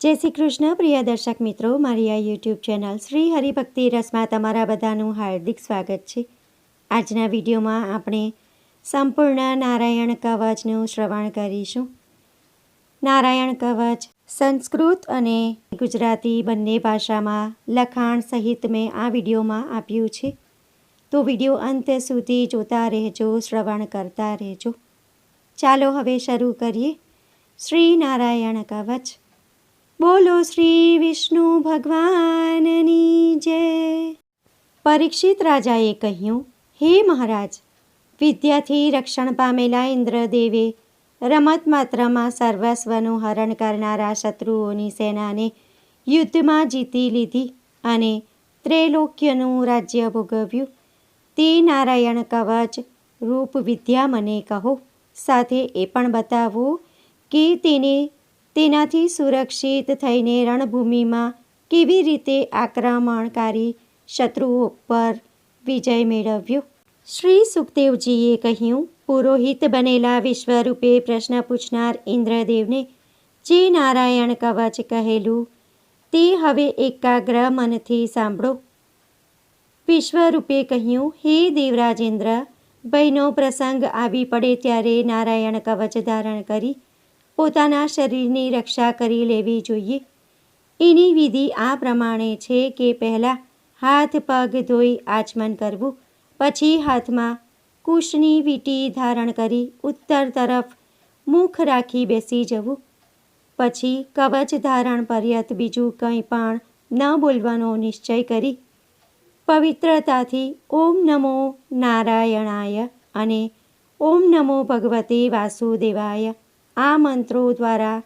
જય શ્રી કૃષ્ણ, પ્રિય દર્શક મિત્રો. મારી આ યુટ્યુબ ચેનલ શ્રી હરિભક્તિ રસમાં તમારા બધાનું હાર્દિક સ્વાગત છે. આજના વિડીયોમાં આપણે સંપૂર્ણ નારાયણ કવચનું શ્રવણ કરીશું. નારાયણ કવચ સંસ્કૃત અને ગુજરાતી બંને ભાષામાં લખાણ સહિત મેં આ વિડીયોમાં આપ્યું છે. તો વીડિયો અંત સુધી જોતા રહેજો, શ્રવણ કરતા રહેજો. ચાલો હવે શરૂ કરીએ. શ્રી નારાયણ કવચ બોલો શ્રી વિષ્ણુ ભગવાનની જય. પરીક્ષિત રાજાએ કહ્યું, હે મહારાજ, વિદ્યાથી રક્ષણ પામેલા ઇન્દ્રદેવે રમત માત્રમાં સર્વસ્વનું હરણ કરનારા શત્રુઓની સેનાને યુદ્ધમાં જીતી લીધી અને ત્રૈલોક્યનું રાજ્ય ભોગવ્યું. તે નારાયણ કવચ, રૂપ, વિદ્યા મને કહો, સાથે એ પણ બતાવો કે તેને તેનાથી સુરક્ષિત થઈને રણભૂમિમાં કેવી રીતે આક્રમણકારી શત્રુઓ પર વિજય મેળવ્યો? શ્રી સુખદેવજીએ કહ્યું, પુરોહિત બનેલા વિશ્વરૂપે પ્રશ્ન પૂછનાર ઇન્દ્રદેવને જે નારાયણ કવચ કહેલું તે હવે એકાગ્ર મનથી સાંભળો. વિશ્વરૂપે કહ્યું, હે દેવરાજેન્દ્ર, ભયનો પ્રસંગ આવી પડે ત્યારે નારાયણ કવચ ધારણ કરી પોતાના શરીરની રક્ષા કરી લેવી જોઈએ. એની વિધિ આ પ્રમાણે છે કે પહેલાં હાથ પગ ધોઈ આચમન કરવું, પછી હાથમાં કુશની વીટી ધારણ કરી ઉત્તર તરફ મુખ રાખી બેસી જવું, પછી કવચ ધારણ પર્યત બીજું કંઈ પણ ન બોલવાનો નિશ્ચય કરી પવિત્રતાથી ઓમ નમો નારાયણાય અને ઓમ નમો ભગવતે વાસુદેવાય. આ મંત્રો દ્વારા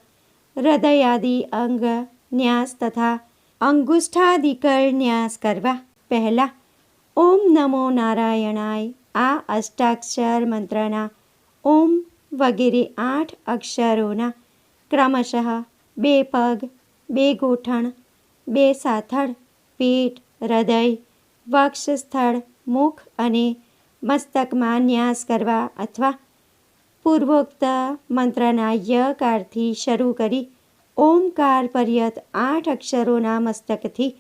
હૃદયાદિ અંગ ન્યાસ તથા અંગુષ્ઠાધિકર ન્યાસ કરવા. પહેલાં, ઓમ નમો નારાયણાય, આ અષ્ટાક્ષર મંત્રના ઓમ વગેરે આઠ અક્ષરોના ક્રમશઃ બે પગ, બે ગોઠણ, બે સાથળ, પેટ, હૃદય, વક્ષસ્થળ, મુખ અને મસ્તકમાં ન્યાસ કરવા અથવા પૂર્વોક્ત મંત્રના યકારથી શરૂ કરી ઓમકાર પર્યત આઠ અક્ષરોના મસ્તકથી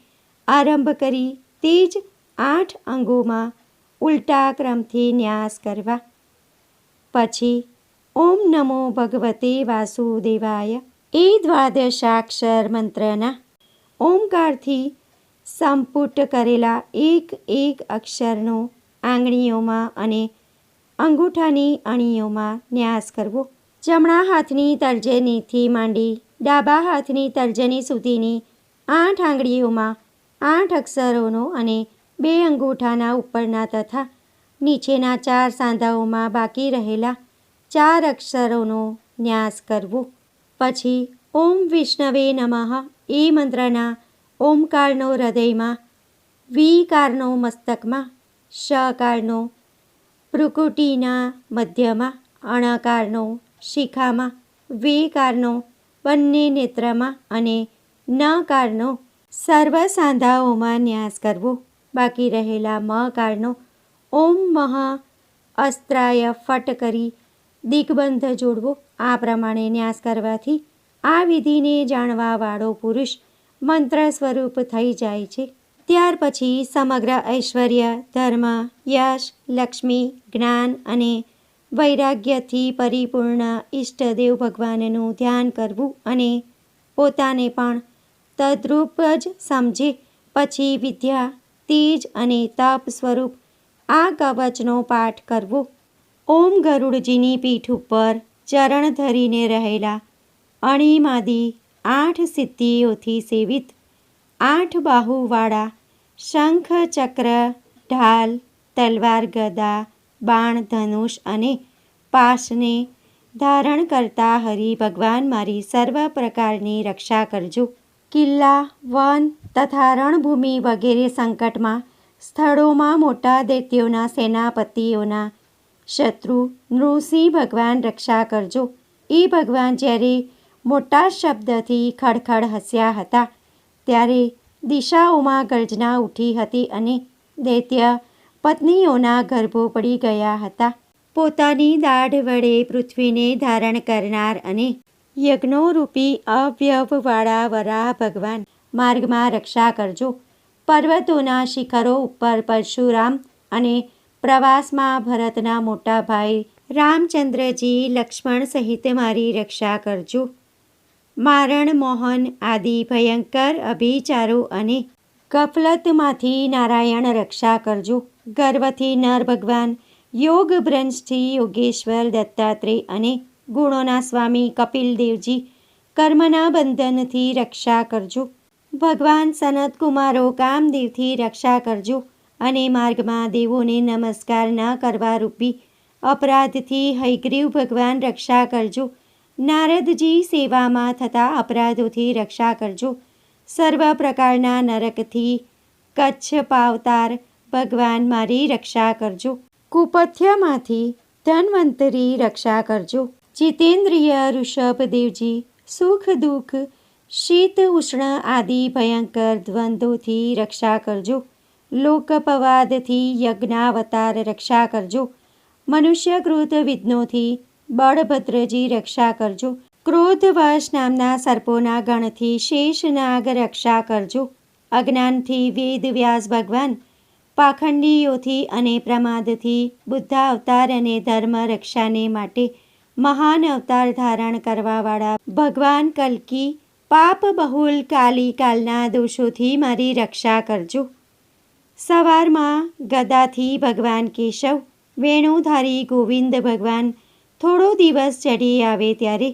આરંભ કરી તે જ આઠ અંગોમાં ઉલટા ક્રમથી ન્યાસ કરવા. પછી ઓમ નમો ભગવતે વાસુદેવાય. એ દ્વાદશાક્ષર મંત્રના ઓમકારથી સંપુટ કરેલા એક એક અક્ષરનો આંગળીઓમાં અને અંગૂઠાની અણીઓમાં ન્યાસ કરવો. જમણા હાથની તર્જનીથી માંડી ડાબા હાથની તર્જની સુધીની આઠ આંગળીઓમાં આઠ અક્ષરોનો અને બે અંગૂઠાના ઉપરના તથા નીચેના ચાર સાંધાઓમાં બાકી રહેલા ચાર અક્ષરોનો ન્યાસ કરવો. પછી, ઓમ વિષ્ણવે નમઃ, એ મંત્રના ઓમકારનો હૃદયમાં વિકારનો મસ્તકમાં શકારનો ભ્રુકુટીના મધ્યમાં, અણકારનો શિખામાં, વિકારનો બંને નેત્રમાં અને નકારનો સર્વ સાંધાઓમાં ન્યાસ કરવો. બાકી રહેલા મકારનો ઓમ મહ અસ્ત્રાય ફટ કરી દિગ્બંધ જોડવો. આ પ્રમાણે ન્યાસ કરવાથી આ વિધિને જાણવાવાળો પુરુષ મંત્ર સ્વરૂપ થઈ જાય છે. ત્યાર પછી સમગ્ર ઐશ્વર્ય, ધર્મ, યશ, લક્ષ્મી, જ્ઞાન અને વૈરાગ્યથી પરિપૂર્ણ ઈષ્ટદેવ ભગવાનનું ધ્યાન કરવું અને પોતાને પણ તદ્રુપ જ સમજે. પછી વિદ્યા, તેજ અને તપ સ્વરૂપ આ કવચનો પાઠ કરવો. ઓમ ગરુડજીની પીઠ ઉપર ચરણ ધરીને રહેલા અણીમાદી આઠ સિદ્ધિઓથી સેવિત આઠ બાહુવાળા, શંખ, ચક્ર, ઢાલ, તલવાર, ગદા, બાણ, ધનુષ અને પાશને ધારણ કરતા હરિ ભગવાન મારી સર્વ પ્રકારની રક્ષા કરજો. કિલ્લા, વન તથા રણભૂમિ વગેરે સંકટમાં સ્થળોમાં મોટા દૈત્યોના સેનાપતિઓના શત્રુ નૃસિંહ ભગવાન રક્ષા કરજો. એ ભગવાન જ્યારે મોટા શબ્દથી ખડખડ હસ્યા હતા ત્યારે દિશાઓમાં ગર્જના ઉઠી હતી અને દૈત્ય પત્નીઓના ગર્ભો પડી ગયા હતા. પોતાની દાઢ વડે પૃથ્વીને ધારણ કરનાર અને યજ્ઞોરૂપી અવ્યવવાળા વરાહ ભગવાન માર્ગમાં રક્ષા કરજો. પર્વતોના શિખરો ઉપર પરશુરામ અને પ્રવાસમાં ભરતના મોટા ભાઈ રામચંદ્રજી લક્ષ્મણ સહિત મારી રક્ષા કરજો. મારણ મોહન આદિ ભયંકર અભિચારો અને કફલતમાંથી નારાયણ રક્ષા કરજો. ગર્વથી નર ભગવાન, યોગ ભ્રંશથી યોગેશ્વર દત્તાત્રેય અને ગુણોના સ્વામી કપિલ દેવજી કર્મના બંધનથી રક્ષા કરજો. ભગવાન સનત કુમારો કામદેવથી રક્ષા કરજો અને માર્ગમાં દેવોને નમસ્કાર ન કરવા રૂપી અપરાધથી હૈગ્રીવ ભગવાન રક્ષા કરજો. નારદજી સેવામાં થતા અપરાધોથી રક્ષા કરજો. સર્વ પ્રકારના નરકથી કચ્છ પાવતાર ભગવાન મારી રક્ષા કરજો. કુપથ્યમાંથી ધનવંતરી રક્ષા કરજો. જીતેન્દ્રિય ઋષભદેવજી સુખ દુઃખ, શીત ઉષ્ણ આદિ ભયંકર દ્વંદ્વોથી રક્ષા કરજો. લોકપવાદથી યજ્ઞાવતાર રક્ષા કરજો. મનુષ્યકૃત વિઘ્નોથી બળભદ્રજી રક્ષા કરજો. ક્રોધવશ નામના સર્પોના ગણથી શેષનાગ રક્ષા કરજો. અજ્ઞાનથી વેદ વ્યાસ ભગવાન, પાખંડીઓથી અને પ્રમાદથી બુદ્ધ અવતાર અને ધર્મ રક્ષાને માટે મહાન અવતાર ધારણ કરવાવાળા ભગવાન કલ્કી, પાપ બહુલ કાલી કાલના દોષોથી મારી રક્ષા કરજો. સવારમાં ગદાથી ભગવાન કેશવ, વેણુધારી ગોવિંદ ભગવાન થોડો દિવસ ચઢી આવે ત્યારે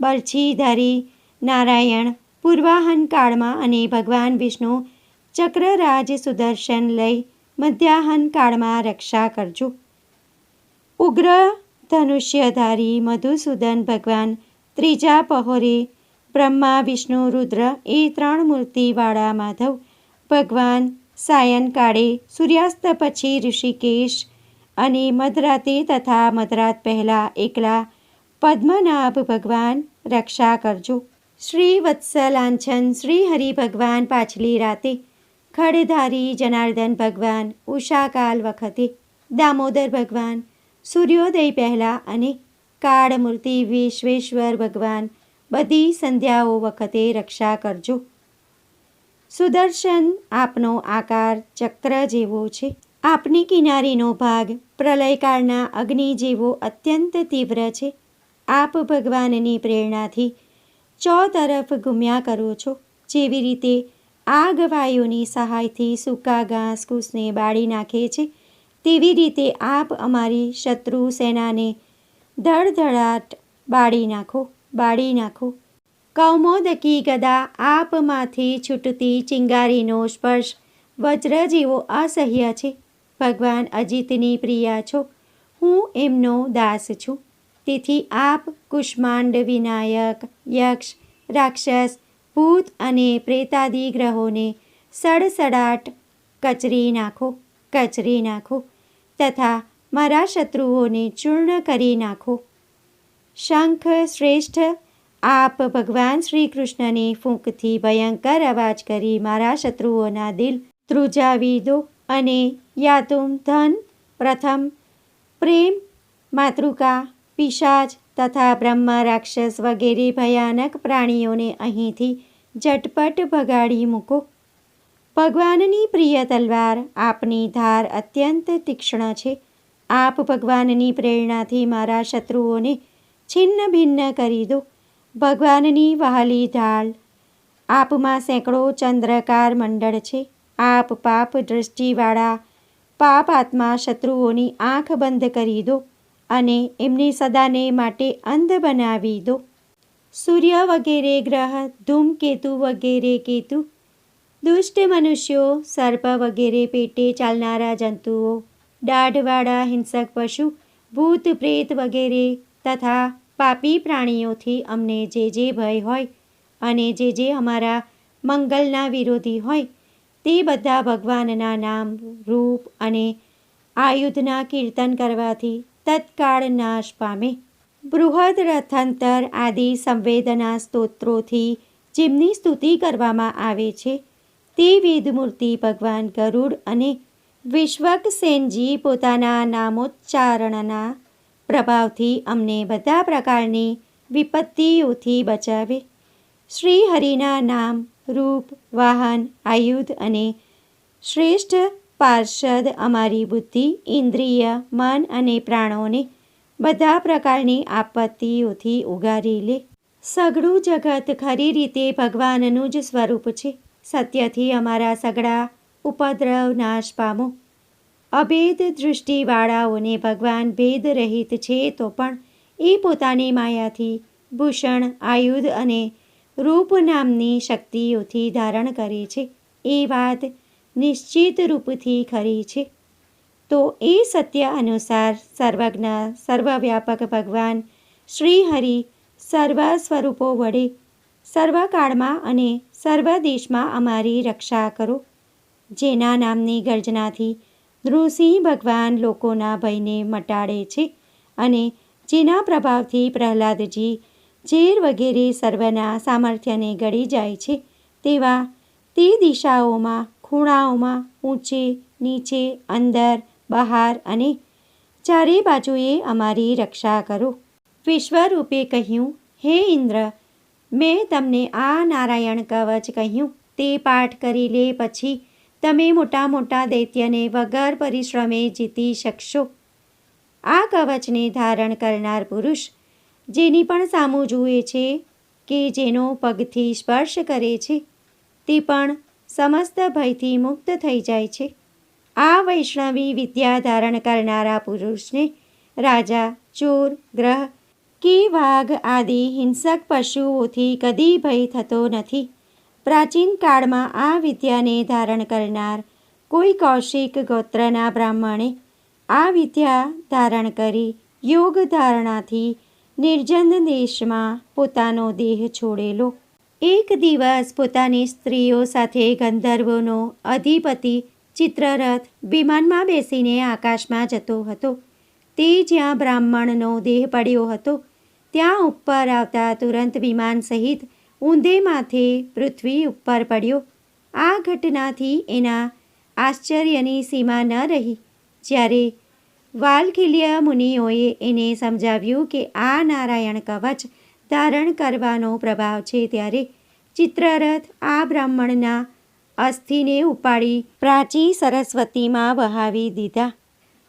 બરછીધારી નારાયણ પૂર્વાહન કાળમાં અને ભગવાન વિષ્ણુ ચક્રરાજ સુદર્શન લઈ મધ્યાહન કાળમાં રક્ષા કરજો. ઉગ્ર ધનુષ્યધારી મધુસૂદન ભગવાન ત્રીજા પહોરે બ્રહ્મા, વિષ્ણુ, રુદ્ર એ ત્રણ મૂર્તિવાળા માધવ ભગવાન સાયનકાળે સૂર્યાસ્ત પછી ઋષિકેશ અને મધરાતે તથા મધરાત પહેલાં એકલા પદ્મનાભ ભગવાન રક્ષા કરજો. શ્રી વત્સલાંછન શ્રી હરિ ભગવાન પાછલી રાતે ખડધારી જનાર્દન ભગવાન ઉષાકાલ વખતે દામોદર ભગવાન સૂર્યોદય પહેલાં અને કાળમૂર્તિ વિશ્વેશ્વર ભગવાન બધી સંધ્યાઓ વખતે રક્ષા કરજો. સુદર્શન આપનો આકાર ચક્ર જેવો છે. આપની કિનારીનો ભાગ પ્રલયકાળના અગ્નિ જેવો અત્યંત તીવ્ર છે. આપ ભગવાનની પ્રેરણાથી ચોતરફ ઘૂમ્યા કરો છો. જેવી રીતે આગ વાયુની સહાયથી સૂકા ઘાસ કૂસને બાળી નાખે છે, તેવી રીતે આપ અમારી શત્રુ સેનાને ધડધડાટ બાળી નાખો બાળી નાખો. કૌમોદકી ગદા આપમાંથી છૂટતી ચિંગારીનો સ્પર્શ વજ્ર જેવો અસહ્ય છે. ભગવાન અજીતની પ્રિયા છો. હું એમનો દાસ છું. તેથી આપ કુષ્માંડ વિનાયક, યક્ષ, રાક્ષસ, ભૂત અને પ્રેતાદિ ગ્રહોને સડસડાટ કચરી નાખો કચરી નાખો તથા મારા શત્રુઓને ચૂર્ણ કરી નાખો. શંખ શ્રેષ્ઠ, આપ ભગવાન શ્રી કૃષ્ણની ફૂંકથી ભયંકર અવાજ કરી મારા શત્રુઓના દિલ ધ્રુજાવી દો. અને યાતુમ ધન, પ્રથમ પ્રેમ, માતૃકા, પિશાચ તથા બ્રહ્મ, રાક્ષસ વગેરે ભયાનક પ્રાણીઓને અહીંથી ઝટપટ ભગાડી મૂકો. ભગવાનની પ્રિય તલવાર આપની ધાર અત્યંત તીક્ષ્ણ છે. આપ ભગવાનની પ્રેરણાથી મારા શત્રુઓને છિન્ન ભિન્ન કરી દો. ભગવાનની વહાલી ઢાળ આપમાં સેંકડો ચંદ્રકાર મંડળ છે. આપ પાપ દ્રષ્ટિવાળા, પાપ આત્મા શત્રુઓની આંખ બંધ કરી દો અને એમને સદાને માટે અંધ બનાવી દો. સૂર્ય વગેરે ગ્રહ, ધૂમકેતુ વગેરે કેતુ, દુષ્ટ મનુષ્યો, સર્પ વગેરે પેટે ચાલનારા જંતુઓ, દાઢવાળા હિંસક પશુ, ભૂત પ્રેત વગેરે તથા પાપી પ્રાણીઓથી અમને જે જે ભય હોય અને જે જે અમારા મંગલના વિરોધી હોય તે બધા ભગવાનના નામ, રૂપ અને આયુધના કીર્તન કરવાથી તત્કાળ નાશ પામે. બૃહદ રથાંતર આદિ સંવેદના સ્તોત્રોથી જેમની સ્તુતિ કરવામાં આવે છે, તે વેદમૂર્તિ ભગવાન ગરુડ અને વિશ્વક સેનજી પોતાના નામોચ્ચારણના પ્રભાવથી અમને બધા પ્રકારની વિપત્તિઓથી બચાવે. શ્રી હરિના નામ રૂપ, વાહન, આયુધ અને શ્રેષ્ઠ પાર્ષદ અમારી બુદ્ધિ, ઇન્દ્રિય, મન અને પ્રાણોને બધા પ્રકારની આપત્તિઓથી ઉગારી લે. સઘળું જગત ખરી રીતે ભગવાનનું જ સ્વરૂપ છે. સત્યથી અમારા સગળા ઉપદ્રવ નાશ પામો. અભેદ દૃષ્ટિવાળાઓને ભગવાન ભેદ રહિત છે તો પણ એ પોતાની માયાથી ભૂષણ, આયુધ અને રૂપ નામની શક્તિઓથી ધારણ કરે છે. એ વાત નિશ્ચિત રૂપથી ખરી છે. તો એ સત્ય અનુસાર સર્વજ્ઞ, સર્વવ્યાપક ભગવાન શ્રી હરિ સર્વ સ્વરૂપો વડે સર્વકાળમાં અને સર્વ દેશમાં અમારી રક્ષા કરો. જેના નામની ગર્જનાથી નૃસિંહ ભગવાન લોકોના ભયને મટાડે છે અને જેના પ્રભાવથી પ્રહલાદજી ઝેર વગેરે સર્વના સામર્થ્યને ગળી જાય છે તેવા તે દિશાઓમાં ખૂણાઓમાં ઊંચે, નીચે, અંદર, બહાર અને ચારે બાજુએ અમારી રક્ષા કરો. વિશ્વરૂપે કહ્યું, હે ઇન્દ્ર, મેં તમને આ નારાયણ કવચ કહ્યું. તે પાઠ કરી લે પછી તમે મોટા મોટા દૈત્યને વગર પરિશ્રમે જીતી શકશો. આ કવચને ધારણ કરનાર પુરુષ જેની પણ સામું જુએ છે કે જેનો પગથી સ્પર્શ કરે છે, તે પણ સમસ્ત ભયથી મુક્ત થઈ જાય છે. આ વૈષ્ણવી વિદ્યા ધારણ કરનારા પુરુષને રાજા, ચોર, ગ્રહ કે વાઘ આદિ હિંસક પશુઓથી કદી ભય થતો નથી. પ્રાચીન કાળમાં આ વિદ્યાને ધારણ કરનાર કોઈ કૌશિક ગોત્રના બ્રાહ્મણે આ વિદ્યા ધારણ કરી યોગ ધારણાથી નિર્જન દેશમાં પોતાનો દેહ છોડેલો. એક દિવસ પોતાની સ્ત્રીઓ સાથે ગંધર્વોનો અધિપતિ ચિત્રરથ વિમાનમાં બેસીને આકાશમાં જતો હતો. તે જ્યાં બ્રાહ્મણનો દેહ પડ્યો હતો, ત્યાં ઉપર આવતા તુરંત વિમાન સહિત ઊંધે માથે પૃથ્વી ઉપર પડ્યો. આ ઘટનાથી એના આશ્ચર્યની સીમા ન રહી. જ્યારે વાલખિલ્ય મુનિઓએ એને સમજાવ્યું કે આ નારાયણ કવચ ધારણ કરવાનો પ્રભાવ છે ત્યારે ચિત્રરથ આ બ્રાહ્મણના અસ્થિને ઉપાડી પ્રાચી સરસ્વતીમાં વહાવી દીધા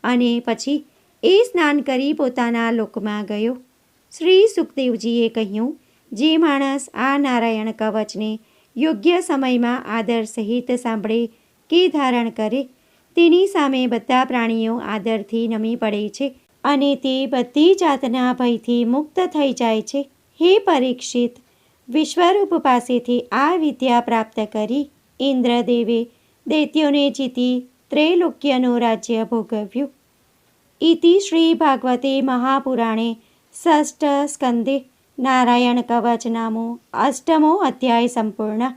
અને પછી એ સ્નાન કરી પોતાના લોકમાં ગયો. શ્રી સુખદેવજીએ કહ્યું, જે માણસ આ નારાયણ કવચને યોગ્ય સમયમાં આદર સહિત સાંભળે કે ધારણ કરે તેની સામે બધા પ્રાણીઓ આદરથી નમી પડે છે અને તે બધી જાતના ભયથી મુક્ત થઈ જાય છે. હે પરીક્ષિત, વિશ્વરૂપ પાસેથી આ વિદ્યા પ્રાપ્ત કરી. ઇન્દ્રદેવે દૈત્યોને જીતી ત્રૈલોક્યનું રાજ્ય ભોગવ્યું. ઇતિ શ્રી ભાગવતે મહાપુરાણે ષષ્ઠ સ્કંદે નારાયણ કવચ નામો અષ્ટમો અધ્યાય સંપૂર્ણ.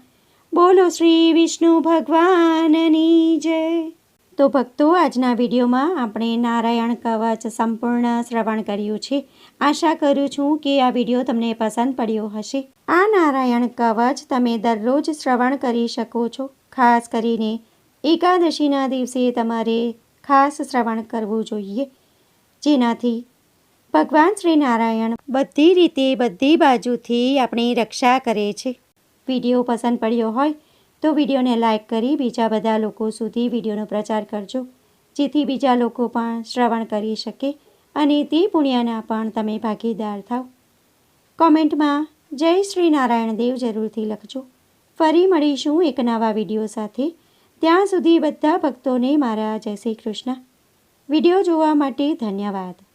બોલો શ્રી વિષ્ણુ ભગવાનની જય. તો ભક્તો, આજના વિડીયોમાં આપણે નારાયણ કવચ સંપૂર્ણ શ્રવણ કર્યું છે. આશા કરું છું કે આ વીડિયો તમને પસંદ પડ્યો હશે. આ નારાયણ કવચ તમે દરરોજ શ્રવણ કરી શકો છો. ખાસ કરીને એકાદશીના દિવસે તમારે ખાસ શ્રવણ કરવું જોઈએ. જેનાથી ભગવાન શ્રી નારાયણ બધી રીતે બધી બાજુથી આપણી રક્ષા કરે છે. વીડિયો પસંદ પડ્યો હોય તો વિડીયોને લાઇક કરી બીજા બધા લોકો સુધી વિડીયોનો પ્રચાર કરજો. જેથી બીજા લોકો પણ શ્રવણ કરી શકે અને તે પુણ્યના પણ તમે ભાગીદાર થાવ. કોમેન્ટમાં, જય શ્રી નારાયણ દેવ જરૂરથી લખજો. ફરી મળીશું એક નવા વીડિયો સાથે. ત્યાં સુધી બધા ભક્તોને મારા જય શ્રી કૃષ્ણ. વીડિયો જોવા માટે ધન્યવાદ.